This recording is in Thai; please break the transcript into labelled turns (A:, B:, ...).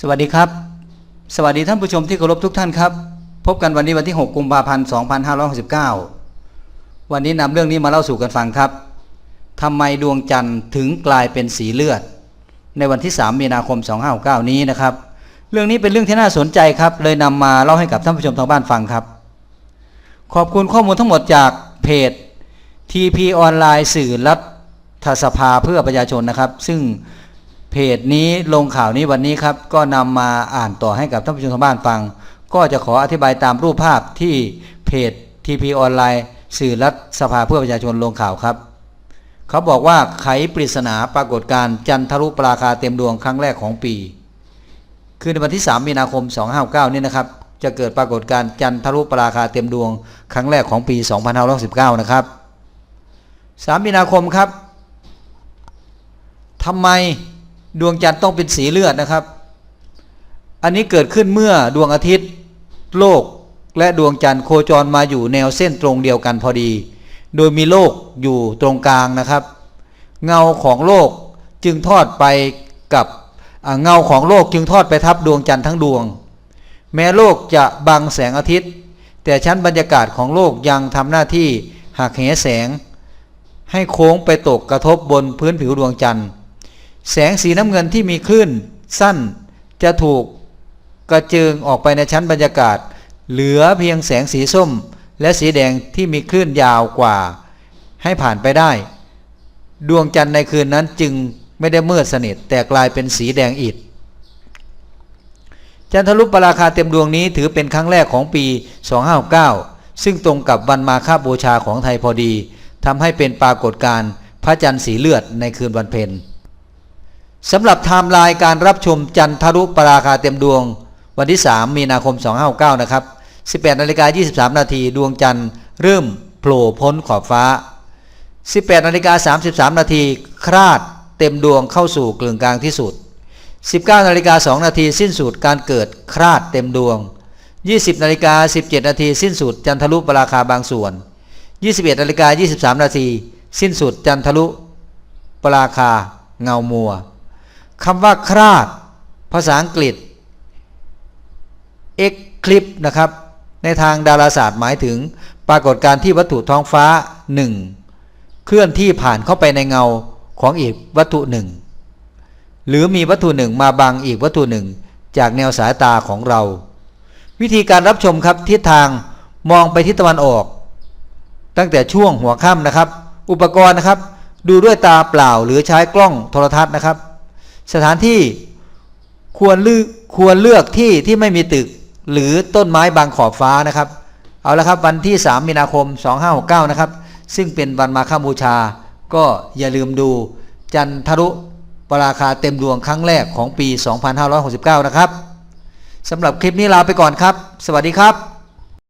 A: สวัสดีครับ สวัสดีท่านผู้ชมที่เคารพทุกท่านครับ พบกันวันนี้วันที่ 6 กุมภาพันธ์ 2569 วันนี้นำเรื่องนี้มาเล่าสู่กันฟังครับทำไมดวงจันทร์ถึงกลายเป็นสีเลือด ในวันที่ 3 มีนาคม 2569 นี้นะครับ เรื่องนี้เป็นเรื่องที่น่าสนใจครับ เลยนำมาเล่าให้กับท่านผู้ชมทางบ้านฟังครับ ขอบคุณข้อมูลทั้งหมดจากเพจ TP ออนไลน์สื่อรัฐสภาเพื่อประชาชนนะครับ ซึ่ง เพจนี้ลงข่าวนี้วันนี้ครับ ก็นำมาอ่านต่อให้กับท่านผู้ชมทางบ้านฟัง ก็จะขออธิบายตามรูปภาพที่เพจ TP ออนไลน์สื่อรัฐสภาเพื่อประชาชนลงข่าวครับ เขาบอกว่าไขปริศนาปรากฏการณ์จันทรุปราคาเต็มดวงครั้งแรกของปี คือในวันที่ 3 มีนาคม 259นี่นะครับ จะเกิดปรากฏการณ์จันทรุปราคาเต็มดวง ครั้งแรกของปี 2519 นะครับ 3 มีนาคมครับทำไม ดวงจันทร์ต้องเป็นสีเลือดนะครับ อันนี้เกิดขึ้นเมื่อดวงอาทิตย์ โลกและดวงจันทร์โคจรมาอยู่แนวเส้นตรงเดียวกันพอดี โดยมีโลกอยู่ตรงกลางนะครับ เงาของโลกจึงทอดไปกับเงาของโลกจึงทอดไปทับดวงจันทร์ทั้งดวง แม้โลกจะบังแสงอาทิตย์ แต่ชั้นบรรยากาศของโลกยังทำหน้าที่หักเหแสง ให้โค้งไปตกกระทบบนพื้นผิวดวงจันทร์ แสงสีน้ำเงินที่มีคลื่นสั้นจะถูกกระเจิงออกไปในชั้นบรรยากาศ เหลือเพียงแสงสีส้ม และสีแดงที่มีคลื่นยาวกว่า ให้ผ่านไปได้ ดวงจันทร์ในคืนนั้นจึงไม่ได้มืดสนิทแต่กลายเป็นสีแดงอิฐจันทรุปราคาเต็มดวงนี้ถือเป็นครั้งแรกของปี 2569 ซึ่งตรงกับวันมาฆบูชาของไทยพอดีทำให้เป็นปรากฏการณ์พระจันทร์สีเลือดในคืนวันเพ็ญ สำหรับไทม์ไลน์การรับชมจันทรุปราคาเต็มดวง วันที่ 3 มีนาคม 2569นะครับ 18นาฬิกา23 นาทีดวงจันทร์เริ่มโผล่พ้นขอบฟ้า 18นาฬิกา33 นาทีคราดเต็มดวงเข้าสู่กลึงกลางที่สุด 19นาฬิกา2นาทีสิ้นสุดการเกิดคราดเต็มดวง 20นาฬิกา17 นาทีสิ้นสุดจันทรุปราคาบางส่วน 21นาฬิกา23 นาทีสิ้นสุดจันทรุปราคาเงามัว คำว่าคราด ภาษาอังกฤษ eclipse นะครับ ในทางดาราศาสตร์หมายถึง ปรากฏการณ์ที่วัตถุท้องฟ้าหนึ่งเคลื่อนที่ผ่านเข้าไปในเงาของอีกวัตถุหนึ่ง หรือมีวัตถุหนึ่งมาบังอีกวัตถุหนึ่ง จากแนวสายตาของเรา วิธีการรับชมครับทิศทางมองไปทิศตะวันออก ตั้งแต่ช่วงหัวค่ำนะครับ อุปกรณ์นะครับ ดูด้วยตาเปล่าหรือใช้กล้องโทรทัศน์นะครับ สถานที่ควรเลือกควรเลือกที่ที่ไม่มีตึก หรือต้นไม้บางขอบฟ้านะครับ เอาละครับวันที่ 3 มีนาคม 2569 นะครับ ซึ่งเป็นวันมาฆบูชา ก็อย่าลืมดูจันทรุปราคาเต็มดวงครั้งแรกของปี 2569 นะครับสำหรับคลิปนี้ลาไปก่อนครับ สวัสดีครับ